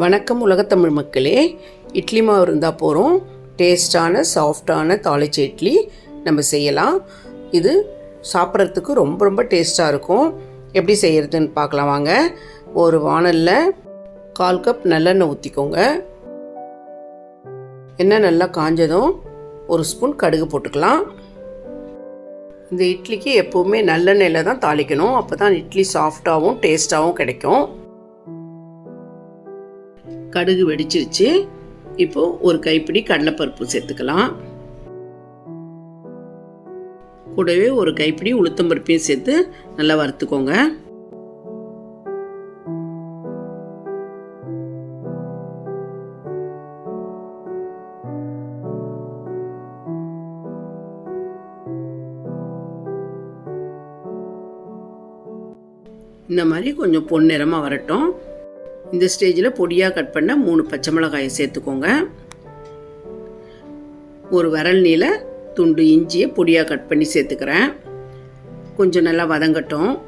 வணக்கம் உலகத்தமிழ் மக்களே. இட்லி மாவு இருந்தால் போகிறோம் டேஸ்டான சாஃப்டான தாளிச்ச இட்லி நம்ம செய்யலாம். இது சாப்பிட்றதுக்கு ரொம்ப ரொம்ப டேஸ்ட்டாக இருக்கும். எப்படி செய்கிறதுன்னு பார்க்கலாம் வாங்க. ஒரு வானலில் கால் கப் நல்லெண்ணெய் ஊற்றிக்கோங்க எண்ணெய் நல்லா காஞ்சதும் ஒரு ஸ்பூன் கடுகு போட்டுக்கலாம். இந்த இட்லிக்கு எப்போவுமே நல்லெண்ணெயில் தான் தாளிக்கணும். அப்போ தான் இட்லி சாஃப்டாகவும் டேஸ்ட்டாகவும் கிடைக்கும். கடுகு வெடிச்சிருச்சு. இப்போ ஒரு கைப்பிடி கடலைப்பருப்பு சேர்த்துக்கலாம். கூடவே ஒரு கைப்பிடி உளுத்தம்பருப்பையும் சேர்த்து நல்லா வறுத்துக்கோங்க. இந்த மாதிரி கொஞ்சம் பொன்னிறமாக வரட்டும். இந்த ஸ்டேஜில் பொடியாக கட் பண்ண மூணு பச்சை மிளகாயை சேர்த்துக்கோங்க. ஒரு விரல் நீல துண்டு இஞ்சியை பொடியாக கட் பண்ணி சேர்த்துக்கிறேன். கொஞ்சம் நல்லா வதங்கட்டும்.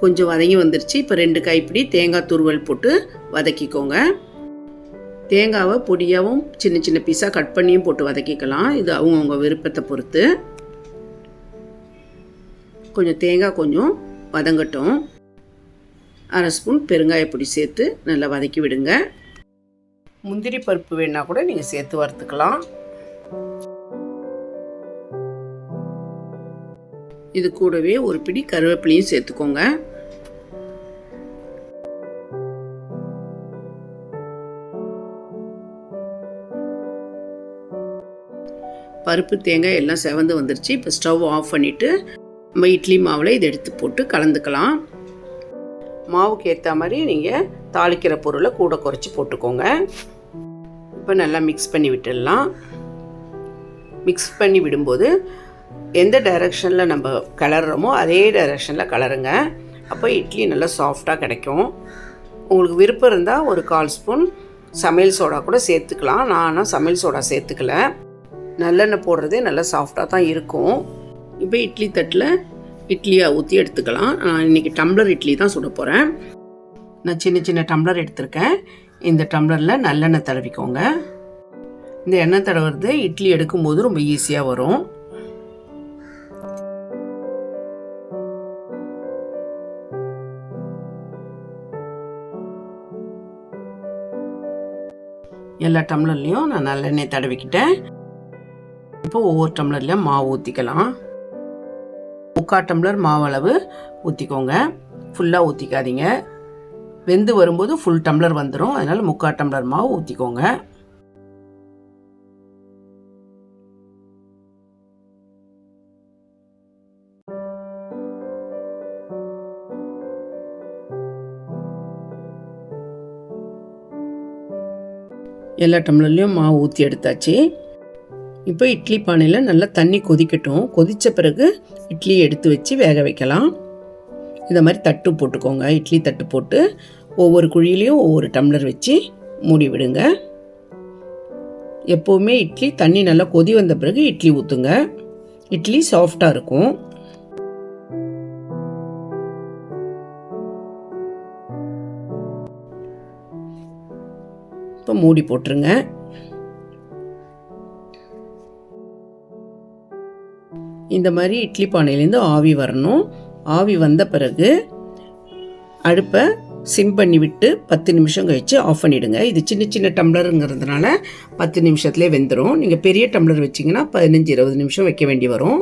கொஞ்சம் வதங்கி வந்துருச்சு. இப்போ ரெண்டு கைப்பிடி தேங்காய் துருவல் போட்டு வதக்கிக்கோங்க. தேங்காவை பொடியாகவும் சின்ன சின்ன பீஸாக கட் பண்ணியும் போட்டு வதக்கிக்கலாம். இது அவங்கவுங்க விருப்பத்தை பொறுத்து. கொஞ்சம் தேங்காய் கொஞ்சம் வதங்கட்டும். அரை ஸ்பூன் பெருங்காயப்பொடி சேர்த்து நல்லா வதக்கி விடுங்க. முந்திரி பருப்பு வேணால் கூட நீங்கள் சேர்த்து வறுத்துக்கலாம். இது கூடவே ஒரு பிடி கருவேப்பிலையும் சேர்த்துக்கோங்க. பருப்பு தேங்காய் எல்லாம் செவந்து வந்துருச்சு. இப்போ ஸ்டவ் ஆஃப் பண்ணிவிட்டு நம்ம இட்லி மாவில் இதை எடுத்து போட்டு கலந்துக்கலாம். மாவுக்கு ஏற்ற மாதிரி நீங்கள் தாளிக்கிற பொருளை கூட குறைச்சி போட்டுக்கோங்க. இப்போ நல்லா மிக்ஸ் பண்ணி விட்டுடலாம். மிக்ஸ் பண்ணி விடும்போது எந்த டைரெக்ஷனில் நம்ம கலர்றோமோ அதே டைரெக்ஷனில் கலருங்க அப்போ இட்லி நல்லா சாஃப்டாக கிடைக்கும். உங்களுக்கு விருப்பம் இருந்தால் ஒரு கால் ஸ்பூன் சமையல் சோடா கூட சேர்த்துக்கலாம். நான் ஆனால் சமையல் சோடா சேர்த்துக்கல. நல்லெண்ணெய் போடுறதே நல்லா சாஃப்டாக தான் இருக்கும். இப்போ இட்லி தட்டில் இட்லியை ஊற்றி எடுத்துக்கலாம். நான் இன்றைக்கி டம்ளர் இட்லி தான் சுட போகிறேன் நான் சின்ன சின்ன டம்ளர் எடுத்திருக்கேன். இந்த டம்ளரில் நல்லெண்ணெய் தடவிக்கோங்க. இந்த எண்ணெய் தடவுறது இட்லி எடுக்கும்போது ரொம்ப ஈஸியாக வரும். எல்லா டம்ளர்லேயும் நான் நல்லெண்ணெய் தடவிக்கிட்டேன். இப்போ ஒவ்வொரு டம்ளர்லேயும் மாவு ஊற்றிக்கலாம் முக்கால் டம்ளர் மாவளவு ஊற்றிக்கோங்க ஃபுல்லாக ஊற்றிக்காதீங்க வெந்து வரும்போது ஃபுல் டம்ளர் வந்துடும் அதனால் முக்கால் டம்ளர் மாவு ஊற்றிக்கோங்க எல்லா டம்ளர்லேயும் மாவு ஊற்றி எடுத்தாச்சு. இப்போ இட்லி பானையில் நல்லா தண்ணி கொதிக்கட்டும். கொதித்த பிறகு இட்லியை எடுத்து வச்சு வேக வைக்கலாம். இந்த மாதிரி தட்டு போட்டுக்கோங்க. இட்லி தட்டு போட்டு ஒவ்வொரு குழியிலையும் ஒவ்வொரு டம்ளர் வச்சு மூடி விடுங்க. எப்போவுமே இட்லி தண்ணி நல்லா கொதி வந்த பிறகு இட்லி ஊற்றுங்க இட்லி சாஃப்டாக இருக்கும். இப்போ மூடி போட்டுருங்க. இந்த மாதிரி இட்லி பானையிலேருந்து ஆவி வரணும். ஆவி வந்த பிறகு அடுப்பை சிம் பண்ணி விட்டு பத்து நிமிஷம் கழித்து ஆஃப் பண்ணிவிடுங்க இது சின்ன சின்ன டம்ளருங்கிறதுனால பத்து நிமிஷத்துலேயே வெந்துடும் நீங்கள் பெரிய டம்ளர் வச்சிங்கன்னா பதினஞ்சு இருபது நிமிஷம் வைக்க வேண்டி வரும்.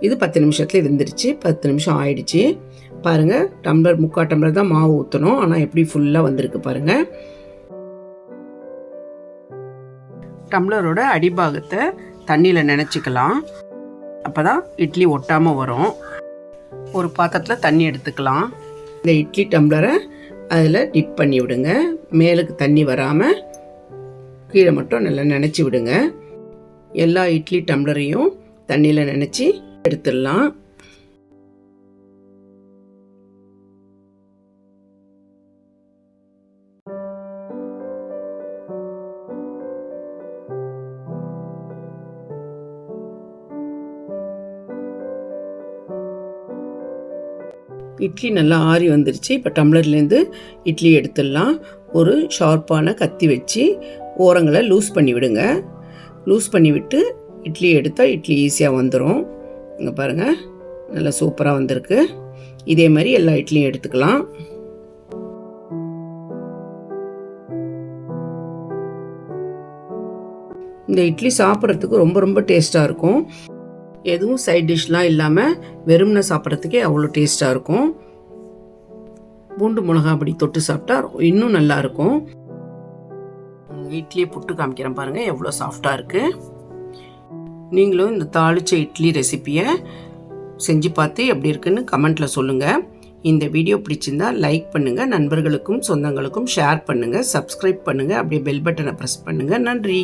இது பத்து நிமிஷத்துலேயே வெந்துருச்சு. பத்து நிமிஷம் ஆயிடுச்சு. பாருங்கள் டம்ளர் முக்கால் டம்ளர் தான் மாவு ஊற்றணும் ஆனால் எப்படி ஃபுல்லாக வந்திருக்கு பாருங்கள் டம்ளரோட அடிபாகத்தை தண்ணியில் நினச்சிக்கலாம். அப்போ தான் இட்லி ஒட்டாமல் வரும். ஒரு பாத்திரத்தில் தண்ணி எடுத்துக்கலாம். இந்த இட்லி டம்ளரை அதில் டிப் பண்ணி விடுங்க. மேலுக்கு தண்ணி வராமல் கீழே மட்டும் நல்லா நினச்சி விடுங்க. எல்லா இட்லி டம்ளரையும் தண்ணியில் நினச்சி எடுத்துடலாம். இட்லி நல்லா ஆறி வந்துருச்சு. இப்போ டம்ளர்லேருந்து இட்லி எடுத்துடலாம். ஒரு ஷார்ப்பான கத்தி வச்சு ஓரங்களை லூஸ் பண்ணி விடுங்க. லூஸ் பண்ணி விட்டு இட்லி எடுத்தால் இட்லி ஈஸியாக வந்துடும் இங்கே பாருங்கள் நல்லா சூப்பராக வந்திருக்கு. இதே மாதிரி எல்லா இட்லியும் எடுத்துக்கலாம். இந்த இட்லி சாப்பிட்றதுக்கு ரொம்ப ரொம்ப டேஸ்ட்டாக இருக்கும். எதுவும் சைட் டிஷ்லாம் இல்லாமல் வெறும்னு சாப்பிட்றதுக்கே அவ்வளோ டேஸ்ட்டாக இருக்கும். பூண்டு மிளகா அப்படி தொட்டு சாப்பிட்டா இன்னும் நல்லா இருக்கும். இட்லியை புட்டு காமிக்கிறேன் பாருங்கள் எவ்வளோ சாஃப்டாக இருக்குது நீங்களும் இந்த தாளிச்ச இட்லி ரெசிப்பியை செஞ்சு பார்த்து எப்படி இருக்குன்னு கமெண்ட்டில் சொல்லுங்கள் இந்த வீடியோ பிடிச்சிருந்தா லைக் பண்ணுங்கள் நண்பர்களுக்கும் சொந்தங்களுக்கும் ஷேர் பண்ணுங்கள் சப்ஸ்கிரைப் பண்ணுங்கள் அப்படியே பெல் பட்டனை ப்ரெஸ் பண்ணுங்கள் நன்றி.